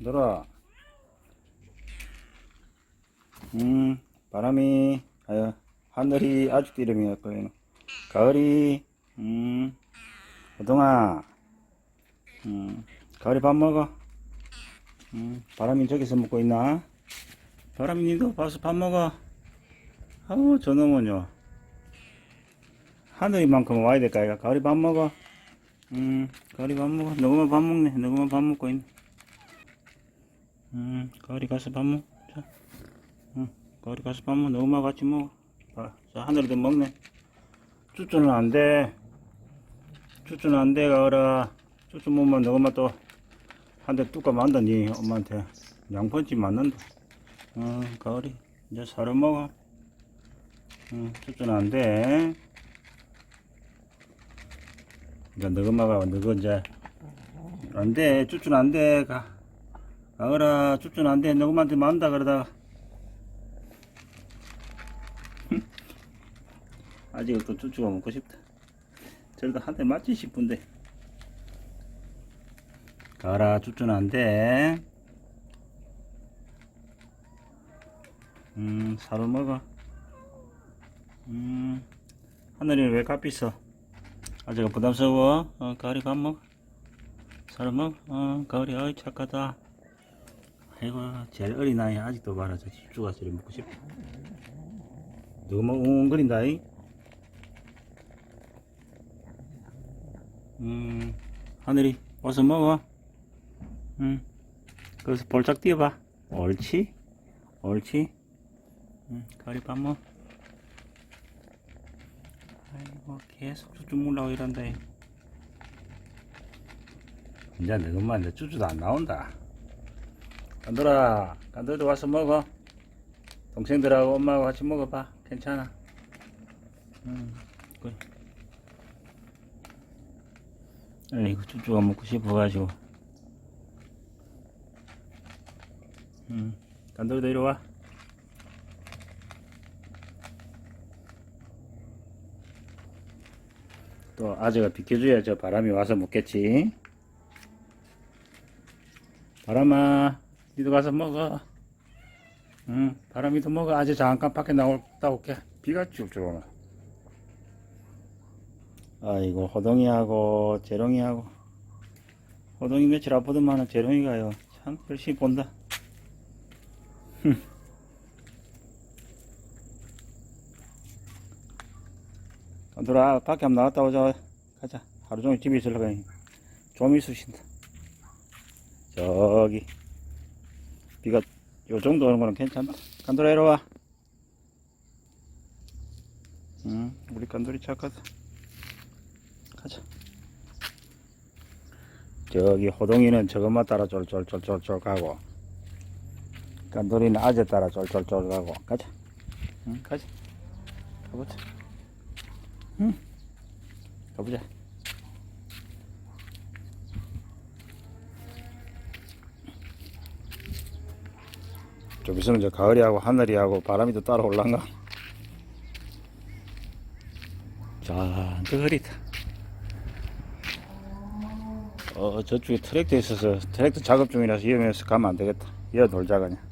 놀아. 음, 바람이, 아유, 하늘이 아직도 이름이 거예요. 가을이, 음, 호동아, 음, 가을이 밥 먹어. 음, 바람이 저기서 먹고 있나? 바람이 니도 봐서 밥 먹어. 아우, 저놈은요. 하늘이만큼 와야 될까, 이가 가을이 밥 먹어. 음, 가을이 밥 먹어. 너구만 밥 먹네. 너구만 밥 먹고 있네. 음, 가을이 가서 밥 먹. 자, 응, 가을이 가서 밥 먹어. 너구만 같이 먹어. 봐, 자, 하늘이도 먹네. 쭈쭈는 안 돼. 쭈쭈는 안 돼, 가을아. 쭈쭈 먹으면 너구만 또한 대 뚜까 만다, 니 엄마한테. 양펀치 맞는다. 어, 가을이. 이제 살을 먹어. 응, 쭈쭈는 안 돼. 이제 너가 막아, 너가 이제. 안 돼, 쭈쭈는 안 돼, 가. 가을아, 쭈쭈는 안 돼. 너그만한테 만다, 그러다가. 아직은 또 쭈쭈가 먹고 싶다. 저러다 한 대 맞지 싶은데. 가을아, 쭈쭈는 안 돼. 음, 사료 먹어. 음, 하늘이는 왜 있어? 아직 부담스러워. 어, 가을이 밥 먹어. 사료 먹어. 어, 가을이, 어이, 착하다. 아이고, 제일 어린 나이 아직도. 저 쭈쭈가 저리 먹고 싶어. 누구 뭐 웅웅거린다, 이? 음, 하늘이, 어서 먹어. 응. 거기서 볼짝 뛰어봐. 옳지? 옳지? 응, 가을이 밥 먹어. 아이고 계속 쭈쭈 먹으려고 이런다 이. 이제 너것만 이제 쭈쭈도 안 나온다 간돌아 간돌도 와서 먹어. 동생들하고 엄마하고 같이 먹어봐. 괜찮아. 음, 그래. 아이고 쭈쭈가 먹고 싶어가지고. 음, 간돌도 이리 와. 또 아재가 비켜줘야 저 바람이 와서 먹겠지. 바람아, 니도 가서 먹어. 응, 바람이도 먹어. 아재 잠깐 밖에 나올다 올게. 비가 쭉쭉 오네. 아이고, 호동이하고 재롱이하고. 호동이 며칠 아프더만은 재롱이가요. 참 열심히 본다. 들아 밖에 한번 나갔다 오자 가자 하루 종일 집에 있으려고 좀이 쑤신다 저기 비가 요 정도 오는 거는 괜찮다. 간돌아 이리 와. 응, 우리 간돌이 착하다. 가자. 저기 호동이는 저것만 따라 쫄쫄쫄쫄쫄 가고 간돌이는 아재 따라 쫄쫄쫄 가고 가자. 응, 가자. 가보자. 응. 가보자. 좀 있으면 저 가을이하고 하늘이하고 바람이 또 따라 올란가? 잔뜩 흐리다. 어, 저쪽에 트랙터 있어서 트랙터 작업 중이라서 위험해서 가면 안 되겠다. 이어 놀자 그냥.